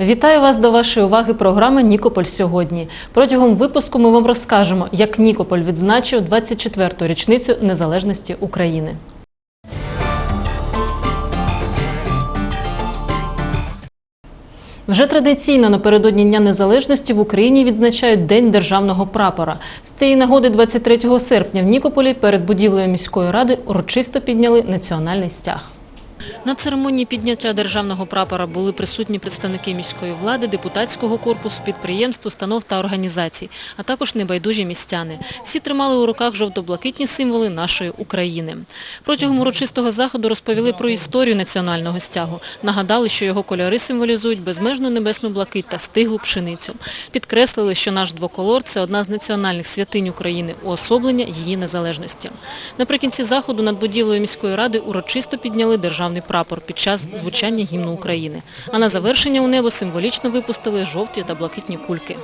Вітаю вас до вашої уваги. Програма Нікополь сьогодні. Протягом випуску ми вам розкажемо, як Нікополь відзначив 24-ту річницю незалежності України. Вже традиційно напередодні Дня Незалежності в Україні відзначають День державного прапора. З цієї нагоди, 23 серпня, в Нікополі перед будівлею міської ради урочисто підняли національний стяг. На церемонії підняття державного прапора були присутні представники міської влади, депутатського корпусу, підприємств, установ та організацій, а також небайдужі містяни. Всі тримали у руках жовто-блакитні символи нашої України. Протягом урочистого заходу розповіли про історію національного стягу. Нагадали, що його кольори символізують безмежну небесну блакить та стиглу пшеницю. Підкреслили, що наш двоколор – це одна з національних святинь України, уособлення її незалежності. Наприкінці заходу над будівлею міської ради урочисто підняли державний прапор під час звучання гімну України. А на завершення у небо символічно випустили жовті та блакитні кульки.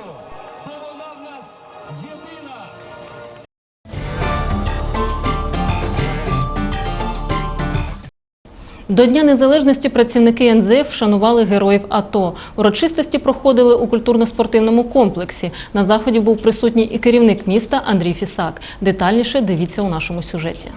До Дня Незалежності працівники НЗФ вшанували героїв АТО. Урочистості проходили у культурно-спортивному комплексі. На заході був присутній і керівник міста Андрій Фісак. Детальніше дивіться у нашому сюжеті.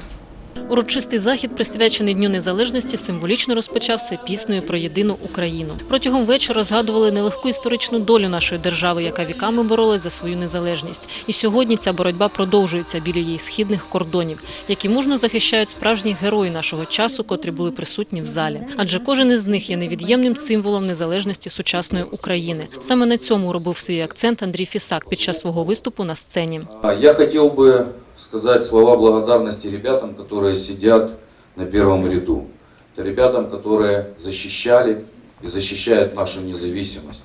Урочистий захід, присвячений Дню Незалежності, символічно розпочався піснею про єдину Україну. Протягом вечора згадували нелегку історичну долю нашої держави, яка віками боролась за свою незалежність. І сьогодні ця боротьба продовжується біля її східних кордонів, які мужно захищають справжні герої нашого часу, котрі були присутні в залі. Адже кожен із них є невід'ємним символом незалежності сучасної України. Саме на цьому робив свій акцент Андрій Фісак під час свого виступу на сцені. Я хотел бы сказать слова благодарности ребятам, которые сидят на первом ряду. Это ребятам, которые защищали и защищают нашу независимость,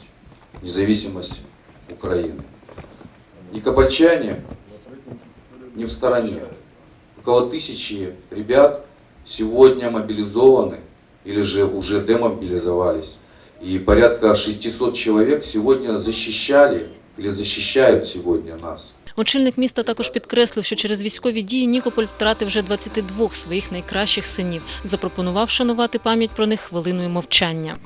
независимость Украины. Никопольчане не в стороне. Около тысячи ребят сегодня мобилизованы или же уже демобилизовались. И порядка 600 человек сегодня защищали или защищают сегодня нас. Очільник міста також підкреслив, що через військові дії Нікополь втратив вже 22 своїх найкращих синів. Запропонував шанувати пам'ять про них хвилиною мовчання.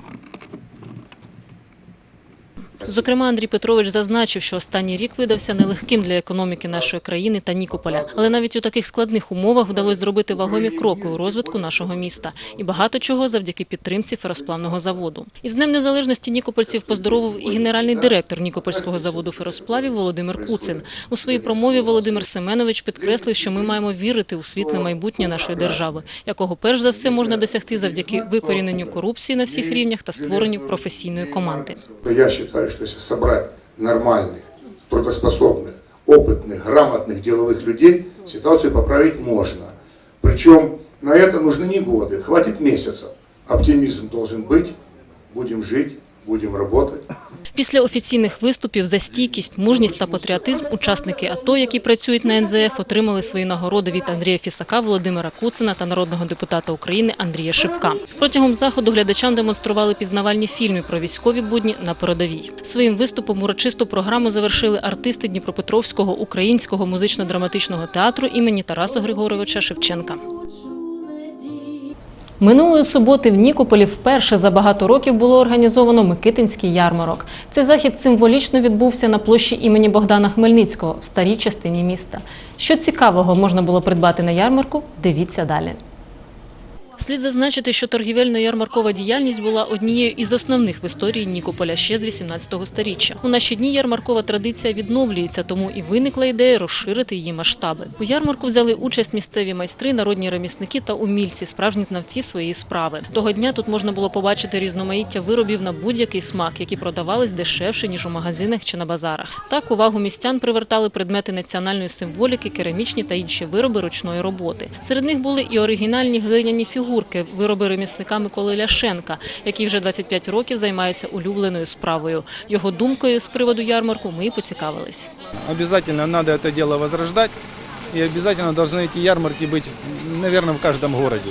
Зокрема, Андрій Петрович зазначив, що останній рік видався нелегким для економіки нашої країни та Нікополя. Але навіть у таких складних умовах вдалося зробити вагомі кроки у розвитку нашого міста. І багато чого завдяки підтримці феросплавного заводу. Із Днем Незалежності нікопольців поздоровив і генеральний директор Нікопольського заводу феросплавів Володимир Куцин. У своїй промові Володимир Семенович підкреслив, що ми маємо вірити у світле майбутнє нашої держави, якого перш за все можна досягти завдяки викоріненню корупції на всіх рівнях та створенню професійної команди. я считаю, что если собрать нормальных, трудоспособных, опытных, грамотных деловых людей, ситуацию поправить можно. Причем на это нужны не годы, хватит месяцев. Оптимизм должен быть, будем жить, будем работать. Після офіційних виступів за стійкість, мужність та патріотизм учасники АТО, які працюють на НЗФ, отримали свої нагороди від Андрія Фісака, Володимира Куцина та народного депутата України Андрія Шипка. Протягом заходу глядачам демонстрували пізнавальні фільми про військові будні на передовій. Своїм виступом урочисту програму завершили артисти Дніпропетровського українського музично-драматичного театру імені Тараса Григоровича Шевченка. Минулої суботи в Нікополі вперше за багато років було організовано Микитинський ярмарок. Цей захід символічно відбувся на площі імені Богдана Хмельницького в старій частині міста. Що цікавого можна було придбати на ярмарку, дивіться далі. Слід зазначити, що торгівельно-ярмаркова діяльність була однією із основних в історії Нікополя ще з 18-го сторіччя. У наші дні ярмаркова традиція відновлюється, тому і виникла ідея розширити її масштаби. У ярмарку взяли участь місцеві майстри, народні ремісники та умільці, справжні знавці своєї справи. Того дня тут можна було побачити різноманіття виробів на будь-який смак, які продавались дешевше ніж у магазинах чи на базарах. Так увагу містян привертали предмети національної символіки, керамічні та інші вироби ручної роботи. Серед них були і оригінальні глиняні фігурки, вироби ремісника Миколи Ляшенка, який вже 25 років займається улюбленою справою. Його думкою з приводу ярмарку ми і поцікавились. Обязательно надо это дело возрождать. И обязательно должны эти ярмарки быть, наверное, в каждом городе.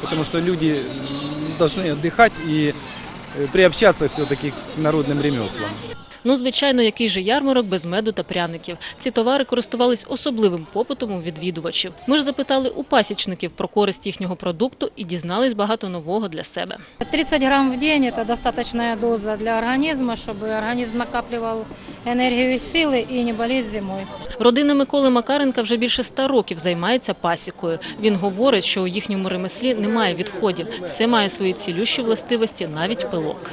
Потому что люди м, должны отдыхать и э, приобщаться все-таки к народным ремеслам. Ну, звичайно, який же ярмарок без меду та пряників. Ці товари користувались особливим попитом у відвідувачів. Ми ж запитали у пасічників про користь їхнього продукту і дізнались багато нового для себе. 30 грамм в день – это достаточная доза для организма, чтобы организм накапливал энергию и силы и не болеть зимой. Родина Миколи Макаренка вже більше ста років займається пасікою. Він говорить, що у їхньому ремеслі немає відходів. Все має свої цілющі властивості, навіть пилок.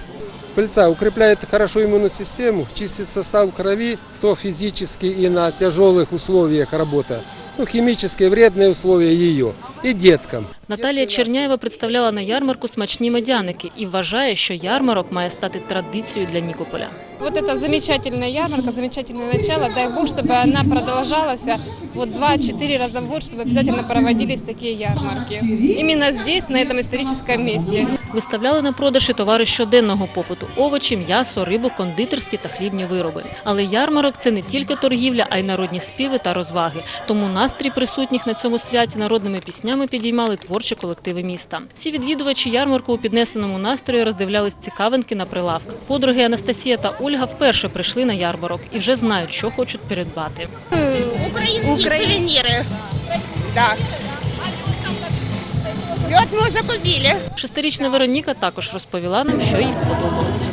Пыльца укрепляет хорошо иммунную систему, чистит состав крови, кто физически и на тяжелых условиях работает, ну, химические вредные условия ее, и деткам. Наталія Черняєва представляла на ярмарку смачні медяники і вважає, що ярмарок має стати традицією для Нікополя. Вот это замечательная ярмарка, замечательное начало. Дай Бог, чтобы она продолжалась вот 2-4 раза в год, чтобы обязательно проводились такие ярмарки. Именно здесь, на этом историческом месте. Виставляли на продаж і товари щоденного попиту – овочі, м'ясо, рибу, кондитерські та хлібні вироби. Але ярмарок – це не тільки торгівля, а й народні співи та розваги. Тому настрій присутніх на цьому святі народними піснями підіймали творчі колективи міста. Всі відвідувачі ярмарку у піднесеному настрої роздивлялись цікавинки на прилавках. Подруги Анастасія та Ольга вперше прийшли на ярмарок і вже знають, що хочуть придбати. Украинские сувениры. Да. Лед мы уже купили. Шестирічна Вероніка також розповіла нам, що їй сподобалось.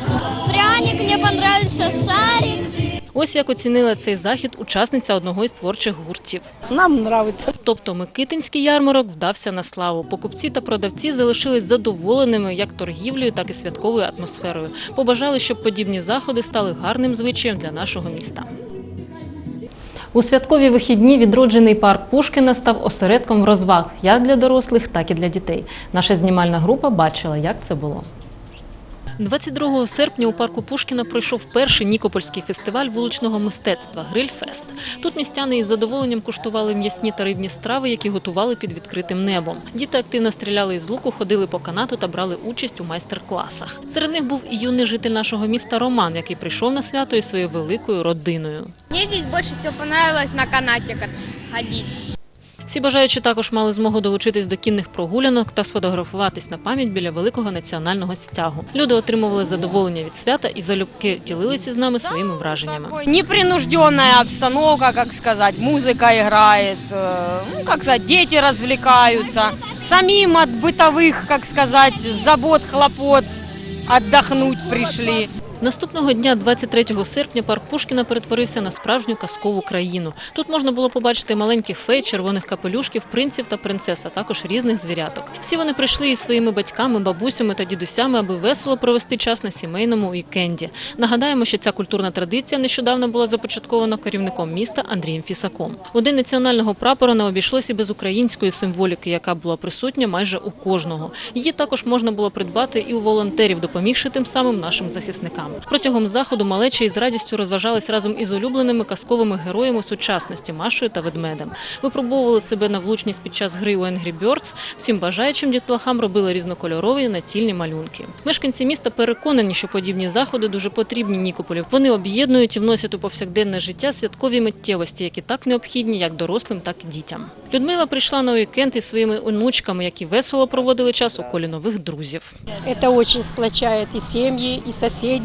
Пряник, мне понравился шарик. Ось як оцінила цей захід учасниця одного із творчих гуртів. Нам нравится. Тобто Микитинський ярмарок вдався на славу. Покупці та продавці залишились задоволеними як торгівлею, так і святковою атмосферою. Побажали, щоб подібні заходи стали гарним звичаєм для нашого міста. У святкові вихідні відроджений парк Пушкіна став осередком розваг як для дорослих, так і для дітей. Наша знімальна група бачила, як це було. 22 серпня у парку Пушкіна пройшов перший Нікопольський фестиваль вуличного мистецтва Грильфест. Тут містяни із задоволенням куштували м'ясні та рибні страви, які готували під відкритим небом. Діти активно стріляли із луку, ходили по канату та брали участь у майстер-класах. Серед них був і юний житель нашого міста Роман, який прийшов на свято із своєю великою родиною. Мне здесь больше всего понравилось на канате кат- ходить. Всі бажаючі також мали змогу долучитись до кінних прогулянок та сфотографуватись на пам'ять біля великого національного стягу. Люди отримували задоволення від свята і залюбки ділилися з нами своїми враженнями. Такой непринужденная обстановка, как сказать, музыка играет, э, ну, как сказать, дети развлекаются. Самим от бытовых, как сказать, забот, хлопот отдохнуть пришли. Наступного дня, 23 серпня, парк Пушкіна перетворився на справжню казкову країну. Тут можна було побачити маленьких фей, червоних капелюшків, принців та принцес, а також різних звіряток. Всі вони прийшли із своїми батьками, бабусями та дідусями, аби весело провести час на сімейному вікенді. Нагадаємо, що ця культурна традиція нещодавно була започаткована керівником міста Андрієм Фісаком. День національного прапора не обійшлося без української символіки, яка була присутня майже у кожного. Її також можна було придбати і у волонтерів, допомігши тим самим нашим захисникам. Протягом заходу малечі із радістю розважались разом із улюбленими казковими героями сучасності Машою та ведмедем. Випробовували себе на влучність під час гри у Angry Birds. Всім бажаючим дітлахам робили різнокольорові націльні малюнки. Мешканці міста переконані, що подібні заходи дуже потрібні Нікополю. Вони об'єднують і вносять у повсякденне життя святкові миттєвості, які так необхідні як дорослим, так і дітям. Людмила прийшла на уікенд із своїми онучками, які весело проводили час у колі нових друзів. Это очень сплочает и семьи, и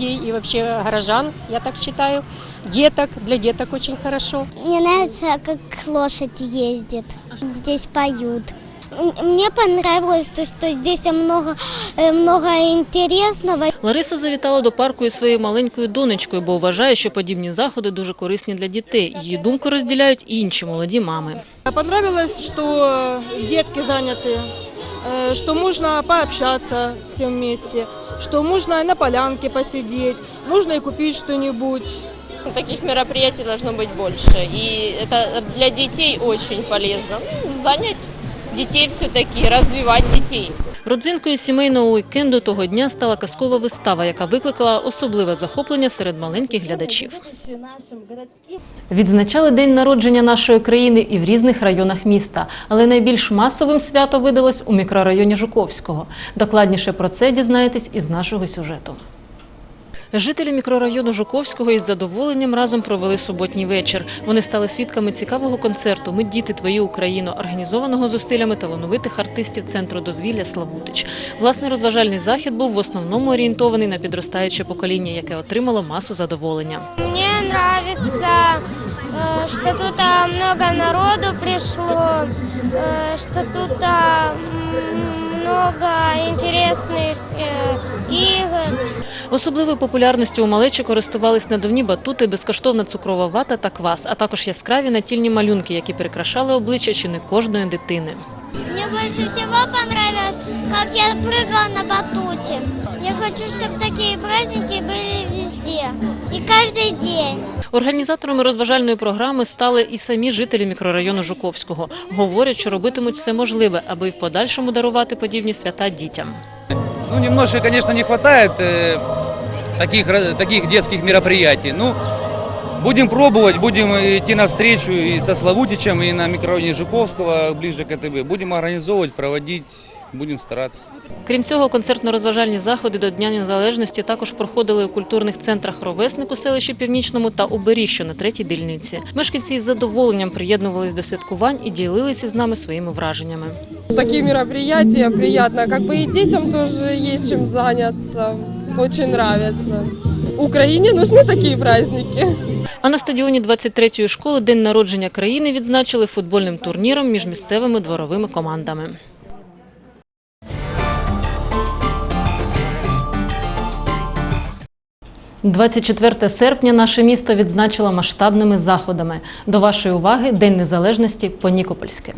соседей, и вообще горожан, я так считаю. Деток, для деток очень хорошо. Мне нравится, как лошадь ездит. Здесь поют. М- Мне понравилось то, что здесь много, э, много интересного. Лариса завітала до парку із своєю маленькою донечкою, бо вважає, що подібні заходи дуже корисні для дітей. Її думку розділяють і інші молоді мами. Понравилось, что детки заняты, э, что можно пообщаться все вместе, что можно на полянке посидеть, можно и купить что-нибудь. Таких мероприятий должно быть больше. И это для детей очень полезно. Ну, занять детей все-таки, развивать детей. Родзинкою сімейного уікенду того дня стала казкова вистава, яка викликала особливе захоплення серед маленьких глядачів. Відзначали день народження нашої країни і в різних районах міста, але найбільш масовим свято видалось у мікрорайоні Жуковського. Докладніше про це дізнаєтесь із нашого сюжету. Жителі мікрорайону Жуковського із задоволенням разом провели суботній вечір. Вони стали свідками цікавого концерту Ми діти твої Україно, організованого зусиллями талановитих артистів центру дозвілля Славутич. Власне, розважальний захід був в основному орієнтований на підростаюче покоління, яке отримало масу задоволення. Мне нравится, э, что тут а, много народу пришло, э, что тут а, м, много интересных э, игр. Особливою популярністю у малечі користувались надувні батути, безкоштовна цукрова вата та квас, а також яскраві натільні малюнки, які прикрашали обличчя чи не кожної дитини. Мне больше всего понравилось, как я прыгала на батуте. Я хочу, чтобы такие праздники были везде и каждый день. Організаторами розважальної програми стали і самі жителі мікрорайону Жуковського. Говорять, що робитимуть все можливе, аби в подальшому дарувати подібні свята дітям. Ну, немножко, конечно, не хватает э, таких, таких детских мероприятий. Ну, будем пробовать, будем идти навстречу и со Славутичем, и на микрорайоне Жуковского, ближе к КТБ. Будем организовывать, проводить, будем стараться. Крім цього, концертно-розважальні заходи до Дня Незалежності також проходили у культурних центрах Ровесник у селищі Північному та Оберіг, що на третій дільниці. Мешканці із задоволенням приєднувались до святкувань і ділилися з нами своїми враженнями. Такие мероприятия приятно, как бы и детям тоже есть чем заняться. Очень нравится. Украине нужны такие праздники. А на стадіоні 23-ї школи День народження країни відзначили футбольним турніром між місцевими дворовими командами. – 24 серпня наше місто відзначило масштабними заходами. До вашої уваги День Незалежності по-нікопольськи.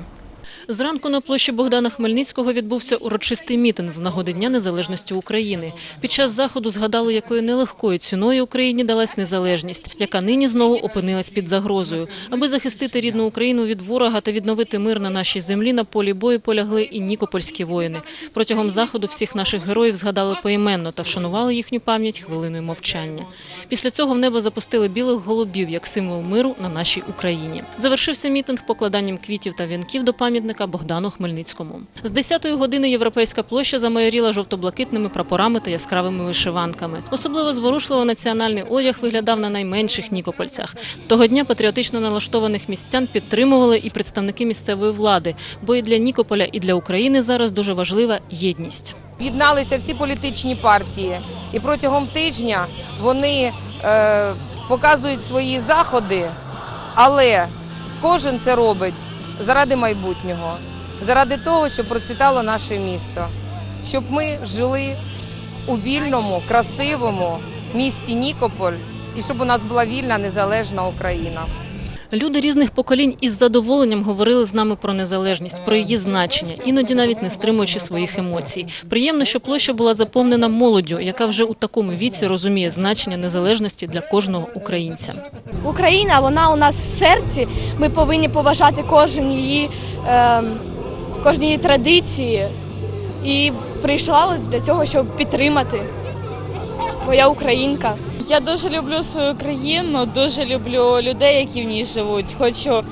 Зранку на площі Богдана Хмельницького відбувся урочистий мітинг з нагоди Дня Незалежності України. Під час заходу згадали, якою нелегкою ціною Україні далась незалежність, яка нині знову опинилась під загрозою. Аби захистити рідну Україну від ворога та відновити мир на нашій землі, на полі бою полягли і нікопольські воїни. Протягом заходу всіх наших героїв згадали поіменно та вшанували їхню пам'ять хвилиною мовчання. Після цього в небо запустили білих голубів як символ миру на нашій Україні. Завершився мітинг покладанням квітів та вінків до пам'ятника Богдану Хмельницькому. З 10-ї години європейська площа замайоріла жовто-блакитними прапорами та яскравими вишиванками. Особливо зворушливо національний одяг виглядав на найменших нікопольцях. Того дня патріотично налаштованих містян підтримували і представники місцевої влади, бо і для Нікополя, і для України зараз дуже важлива єдність. Об'єдналися всі політичні партії, і протягом тижня вони е, показують свої заходи, але кожен це робить заради майбутнього, заради того, щоб процвітало наше місто, щоб ми жили у вільному, красивому місті Нікополь і щоб у нас була вільна незалежна Україна. Люди різних поколінь із задоволенням говорили з нами про незалежність, про її значення, іноді навіть не стримуючи своїх емоцій. Приємно, що площа була заповнена молоддю, яка вже у такому віці розуміє значення незалежності для кожного українця. Україна, вона у нас в серці. Ми повинні поважати кожен її, е, кожні її традиції. І прийшла для цього, щоб підтримати. Бо я українка. Я дуже люблю свою країну, дуже люблю людей, які в ній живуть. Хочу е,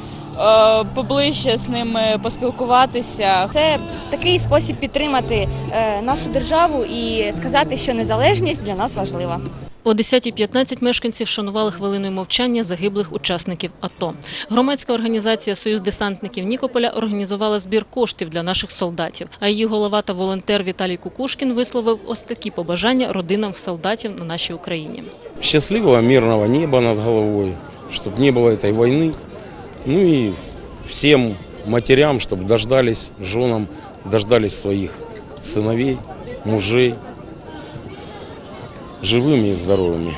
поближче з ними поспілкуватися. Це такий спосіб підтримати е, нашу державу і сказати, що незалежність для нас важлива. О 10.15 мешканці вшанували хвилиною мовчання загиблих учасників АТО. Громадська організація Союз десантників Нікополя організувала збір коштів для наших солдатів. А її голова та волонтер Віталій Кукушкін висловив ось такі побажання родинам солдатів на нашій Україні. счастливого мирного неба над головой, чтобы не было этой войны. Ну и всем матерям, чтобы дождались, женам, дождались своих сыновей, мужей, живыми и здоровыми.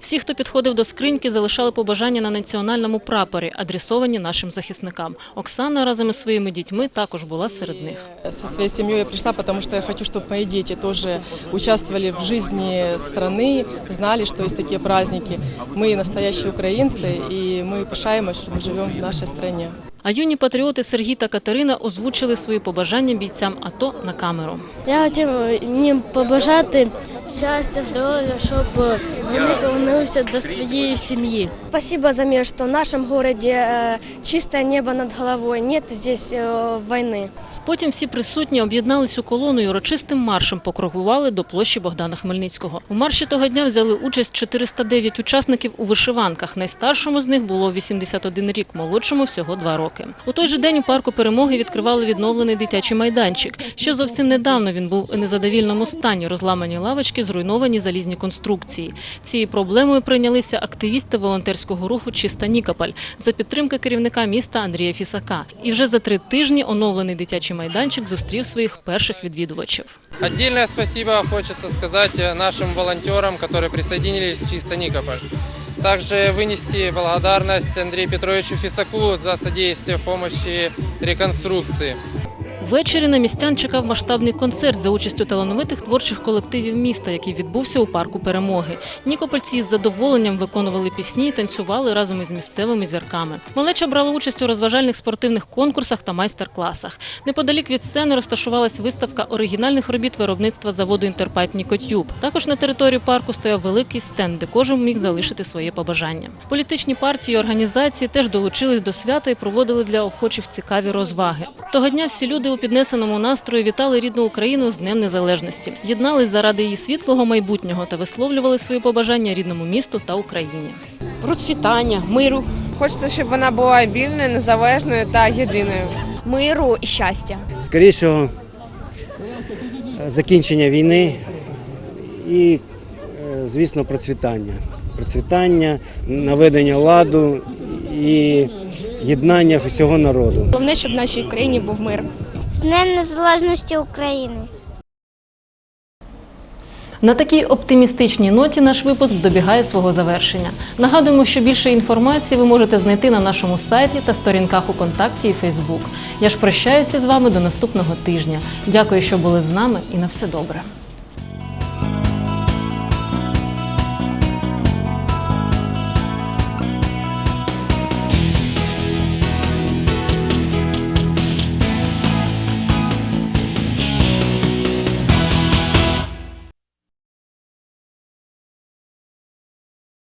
Всі, хто підходив до скриньки, залишали побажання на національному прапорі, адресовані нашим захисникам. Оксана разом із своїми дітьми також була серед них. Со своей семьей я пришла, потому что я хочу, чтобы мои дети тоже участвовали в жизни страны, знали, что есть такие праздники. Мы настоящие украинцы, и мы пишаемся, что мы живем в нашей стране. А юні патріоти Сергій та Катерина озвучили свої побажання бійцям АТО на камеру. Я хотів їм побажати щастя, здоров'я, щоб вони повернулися до своєї сім'ї. Спасибо за мир, что в нашем городе э, чистое небо над головой, нет здесь э, войны. Потім всі присутні об'єднались у колону і урочистим маршем покрокували до площі Богдана Хмельницького. У марші того дня взяли участь 409 учасників у вишиванках. Найстаршому з них було 81 рік, молодшому всього 2 роки. У той же день у парку перемоги відкривали відновлений дитячий майданчик. Ще зовсім недавно він був у незадовільному стані. Розламані лавочки, зруйновані залізні конструкції. Цією проблемою прийнялися активісти волонтерського руху Чиста Нікополь за підтримки керівника міста Андрія Фісака. І вже за три тижні оновлений дитячий майданчик зустрів своїх перших відвідувачів. Отдельное спасибо хочется сказать э, нашим волонтерам, которые присоединились в Чисто Никополь. Также вынести благодарность Андрею Петровичу Фисаку за содействие в помощи реконструкции. Ввечері на містян чекав масштабний концерт за участю талановитих творчих колективів міста, який відбувся у парку перемоги. Нікопольці з задоволенням виконували пісні і танцювали разом із місцевими зірками. Малеча брала участь у розважальних спортивних конкурсах та майстер-класах. Неподалік від сцени розташувалась виставка оригінальних робіт виробництва заводу Інтерпайп Нікотюб. Також на території парку стояв великий стенд, де кожен міг залишити своє побажання. Політичні партії і організації теж долучились до свята і проводили для охочих цікаві розваги. Того дня всі люди у піднесеному настрої вітали рідну Україну з Днем Незалежності, єднались заради її світлого майбутнього та висловлювали свої побажання рідному місту та Україні. процвітання, миру. Хочеться, щоб вона була вільною, незалежною та єдиною. Миру і щастя. скорішого е, закінчення війни і, е, звісно, процвітання. Процвітання, наведення ладу і єднання всього народу. Головне, щоб в нашій Україні був мир. З Днем Незалежності України. На такій оптимістичній ноті наш випуск добігає свого завершення. Нагадуємо, що більше інформації ви можете знайти на нашому сайті та сторінках у контакті і Фейсбук. Я ж прощаюся з вами до наступного тижня. Дякую, що були з нами, і на все добре.